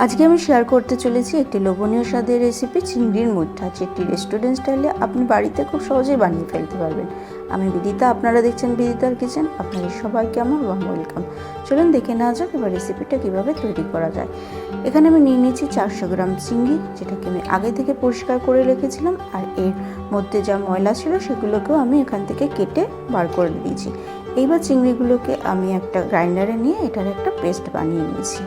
আজকে আমি শেয়ার করতে চলেছি একটি লোভনীয় স্বাদের রেসিপি চিংড়ির মুঠা। যেটি রেস্টুরেন্ট স্টাইলে আপনি বাড়িতে খুব সহজেই বানিয়ে ফেলতে পারবেন। আমি বিদিতা, আপনারা দেখছেন বিদিতার কিচেন আপনাদের সবাইকে আমার ওয়াম ওয়েলকাম চলুন দেখে নেওয়া যাক এবার রেসিপিটা কীভাবে তৈরি করা যায়। এখানে আমি নিয়ে নিয়েছি চারশো গ্রাম চিংড়ি, যেটাকে আমি আগে থেকে পরিষ্কার করে রেখেছিলাম। আর এর মধ্যে যা ময়লা ছিল, সেগুলোকেও আমি এখান থেকে কেটে বার করে দিয়েছি। এইবার চিংড়িগুলোকে আমি একটা গ্রাইন্ডারে নিয়ে এটার একটা পেস্ট বানিয়ে নিয়েছি।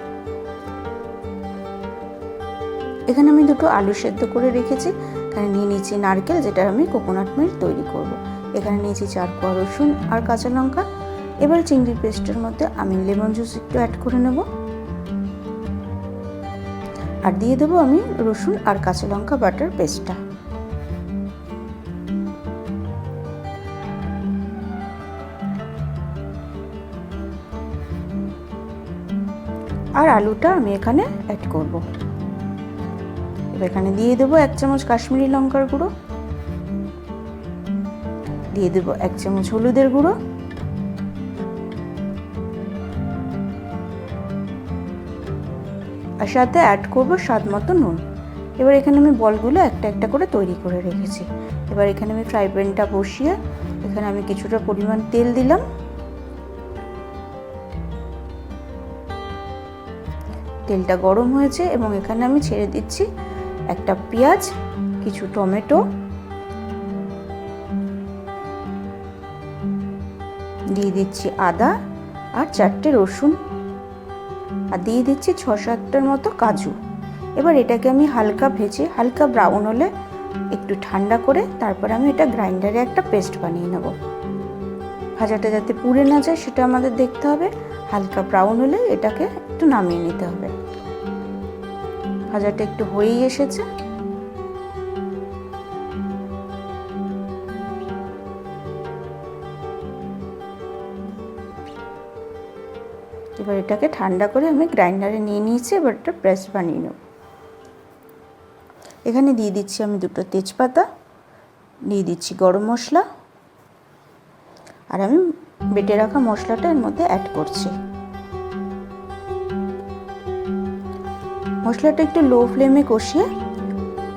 এখানে আমি দুটো আলু সেদ্ধ করে রেখেছি। এখানে নিয়ে নিয়েছি নারকেল, যেটা আমি কোকোনাট মিল্ক তৈরি করব। এখানে নিয়েছি চার কোয়া রসুন আর কাঁচা লঙ্কা। এবার চিংড়ির পেস্টের মধ্যে আমি লেমন জুস একটু অ্যাড করে নেব। আর দিয়ে দেবো আমি রসুন আর কাঁচা লঙ্কা বাটার পেস্টটা। আর আলুটা আমি এখানে অ্যাড করব। এখানে দিয়ে দেবো এক চামচ কাশ্মীরি লঙ্কার গুঁড়ো। দিয়ে দেবো এক চামচ হলুদের গুঁড়ো। আর সাথে অ্যাড করব স্বাদ মতো নুন। এবার এখানে আমি বলগুলো একটা একটা করে তৈরি করে রেখেছি। এবার এখানে আমি ফ্রাই প্যানটা বসিয়ে এখানে আমি কিছুটা পরিমাণ তেল দিলাম। তেলটা গরম হয়েছে এবং এখানে আমি ছেড়ে দিচ্ছি একটা পেঁয়াজ, কিছু টমেটো দিয়ে দিচ্ছি আদা আর চারটে রসুন। আর দিয়ে দিচ্ছি ছ সাতটার মতো কাজু। এবার এটাকে আমি হালকা ভেজে, হালকা ব্রাউন হলে একটু ঠান্ডা করে তারপর আমি এটা গ্রাইন্ডারে একটা পেস্ট বানিয়ে নেব। ভাজাটা যাতে পুড়ে না যায় সেটা আমাদের দেখতে হবে। হালকা ব্রাউন হলে এটাকে একটু নামিয়ে নিতে হবে। ভাজাটা একটু হয়েই এসেছে। এবার এটাকে ঠান্ডা করে আমি গ্রাইন্ডারে নিয়ে নিয়েছি, এবার এটা পেস্ট বানিয়ে নেব। এখানে দিয়ে দিচ্ছি আমি দুটো তেজপাতা, দিয়ে দিচ্ছি গরম মশলা, আর আমি বেটে রাখা মশলাটা এর মধ্যে অ্যাড করছি। মশলাটা একটু লো ফ্লেমে কষিয়ে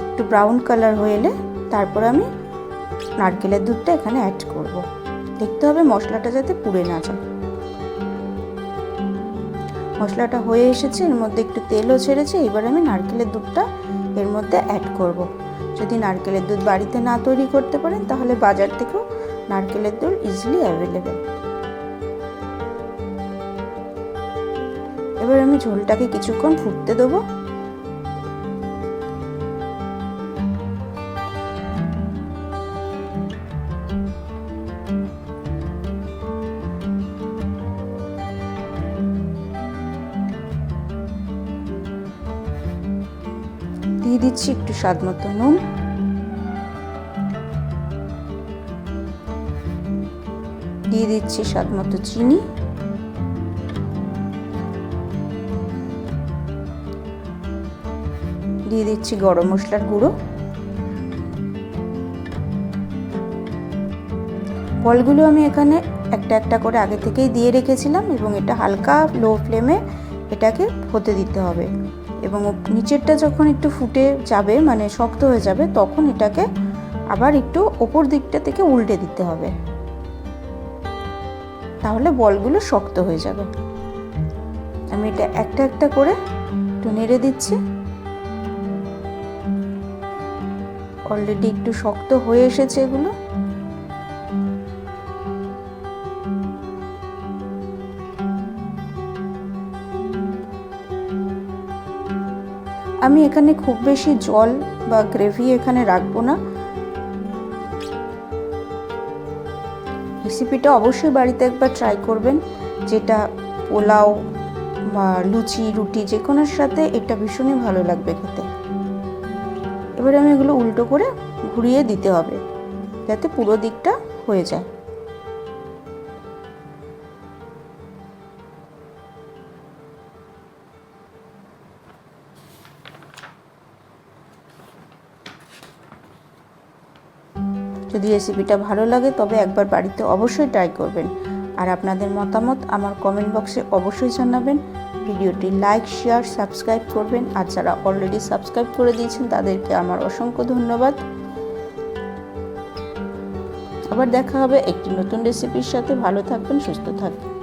একটু ব্রাউন কালার হয়ে এলে তারপর আমি নারকেলের দুধটা এখানে অ্যাড করব। দেখতে হবে মশলাটা যাতে পুড়ে না যায়। মশলাটা হয়ে এসেছে, এর মধ্যে একটু তেলও ছেড়েছে, এবার আমি নারকেলের দুধটা এর মধ্যে অ্যাড করব। যদি নারকেলের দুধ বাড়িতে না তৈরি করতে পারেন, তাহলে বাজার থেকেও নারকেলের দুধ ইজিলি অ্যাভেলেবেল এবার আমি ঝোলটাকে কিছুক্ষণ ফুটতে দেবো। দিয়ে দিচ্ছি একটু স্বাদ মতো নুন। দিয়ে দিচ্ছি স্বাদ মতো চিনি। দিয়ে দিচ্ছি গরম মশলার গুঁড়ো। ফলগুলো আমি এখানে একটা একটা করে আগে থেকেই দিয়ে রেখেছিলাম এবং এটা হালকা লো ফ্লেমে এটাকে হতে দিতে হবে। এবং নিচেরটা যখন একটু ফুটে যাবে মানে শক্ত হয়ে যাবে, তখন এটাকে আবার একটু ওপর দিকটা থেকে উল্টে দিতে হবে। তাহলে বলগুলো শক্ত হয়ে যাবে। আমি এটা একটা একটা করে একটু নেড়ে দিচ্ছি। অলরেডি একটু শক্ত হয়ে এসেছে এগুলো। আমি এখানে খুব বেশি জল বা গ্রেভি এখানে রাখব না। রেসিপিটা অবশ্যই বাড়িতে একবার ট্রাই করবেন। যেটা পোলাও বা লুচি, রুটি যে কোনোর সাথে এটা ভীষণই ভালো লাগবে খেতে। এবারে আমি এগুলো উল্টো করে ঘুরিয়ে দিতে হবে, যাতে পুরো দিকটা হয়ে যায়। যদি রেসিপিটা ভালো লাগে, তবে একবার বাড়িতে অবশ্যই ট্রাই করবেন। আর আপনাদের মতামত আমার কমেন্ট বক্সে অবশ্যই জানাবেন। ভিডিওটি লাইক শেয়ার সাবস্ক্রাইব করবেন। আর যারা অলরেডি সাবস্ক্রাইব করে দিয়েছেন, তাদেরকে আমার অসংখ্য ধন্যবাদ। আবার দেখা হবে একটি নতুন রেসিপির সাথে। ভালো থাকবেন, সুস্থ থাকবেন।